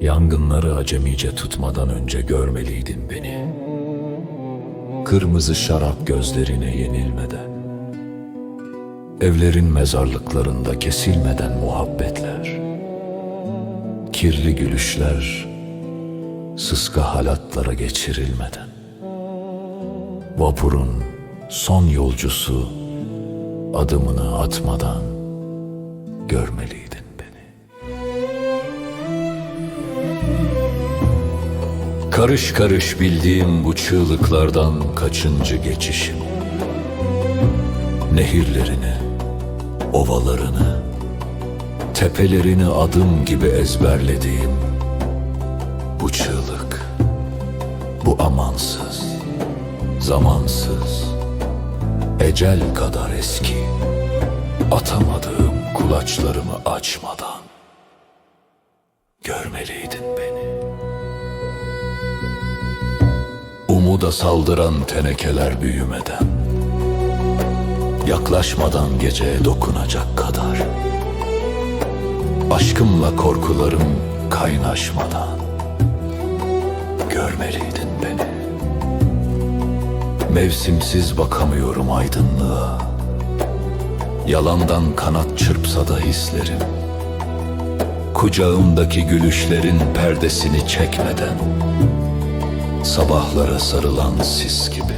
Yangınları acemice tutmadan önce görmeliydin beni. Kırmızı şarap gözlerine yenilmeden. Evlerin mezarlıklarında kesilmeden muhabbetler. Kirli gülüşler, sıska halatlara geçirilmeden. Vapurun son yolcusu adımını atmadan görmeliydin Karış karış bildiğim bu çığlıklardan kaçıncı geçişim. Nehirlerini, ovalarını, tepelerini adım gibi ezberlediğim bu çığlık, bu amansız, zamansız, ecel kadar eski, atamadığım kulaçlarımı açmadan görmeliydin beni. Umuda saldıran tenekeler büyümeden, yaklaşmadan geceye dokunacak kadar, aşkımla korkularım kaynaşmadan, görmeliydin beni. Mevsimsiz bakamıyorum aydınlığa, yalandan kanat çırpsa da hislerim, kucağımdaki gülüşlerin perdesini çekmeden, Sabahlara sarılan sis gibi.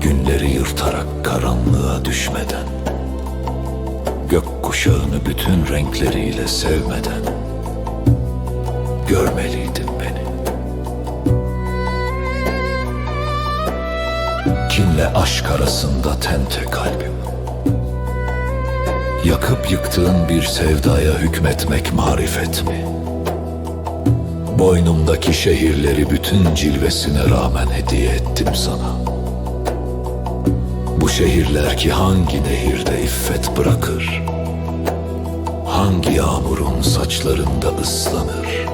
Günleri yırtarak karanlığa düşmeden. Gök kuşağını bütün renkleriyle sevmeden. Görmeliydin beni. Kinle aşk arasında tente kalbim? Yakıp yıktığın bir sevdaya hükmetmek marifet mi? Boynumdaki şehirleri bütün cilvesine rağmen hediye ettim sana. Bu şehirler ki hangi nehirde iffet bırakır? Hangi yağmurun saçlarında ıslanır?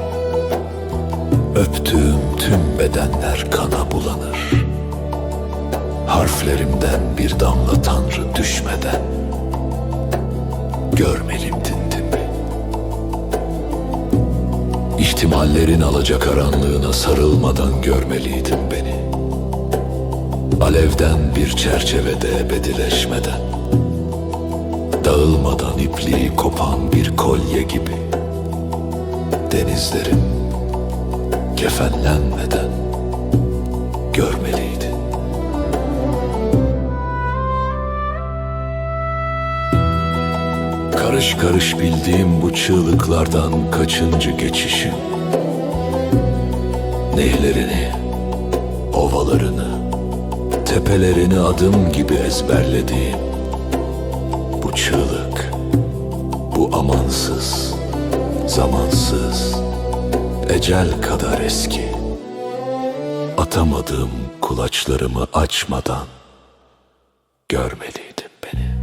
Öptüğüm tüm bedenler kana bulanır. Harflerimden bir damla tanrı düşmeden görmeliydin İhtimallerin alacakaranlığına sarılmadan görmeliydin beni. Alevden bir çerçevede ebedileşmeden, dağılmadan ipliği kopan bir kolye gibi, denizlerin kefenlenmeden görmeliydin. Karış karış bildiğim bu çığlıklardan kaçıncı geçişim. Nehirlerini, ovalarını, tepelerini adım gibi ezberlediğim bu çığlık, bu amansız, zamansız, ecel kadar eski. Atamadığım kulaçlarımı açmadan görmeliydin beni.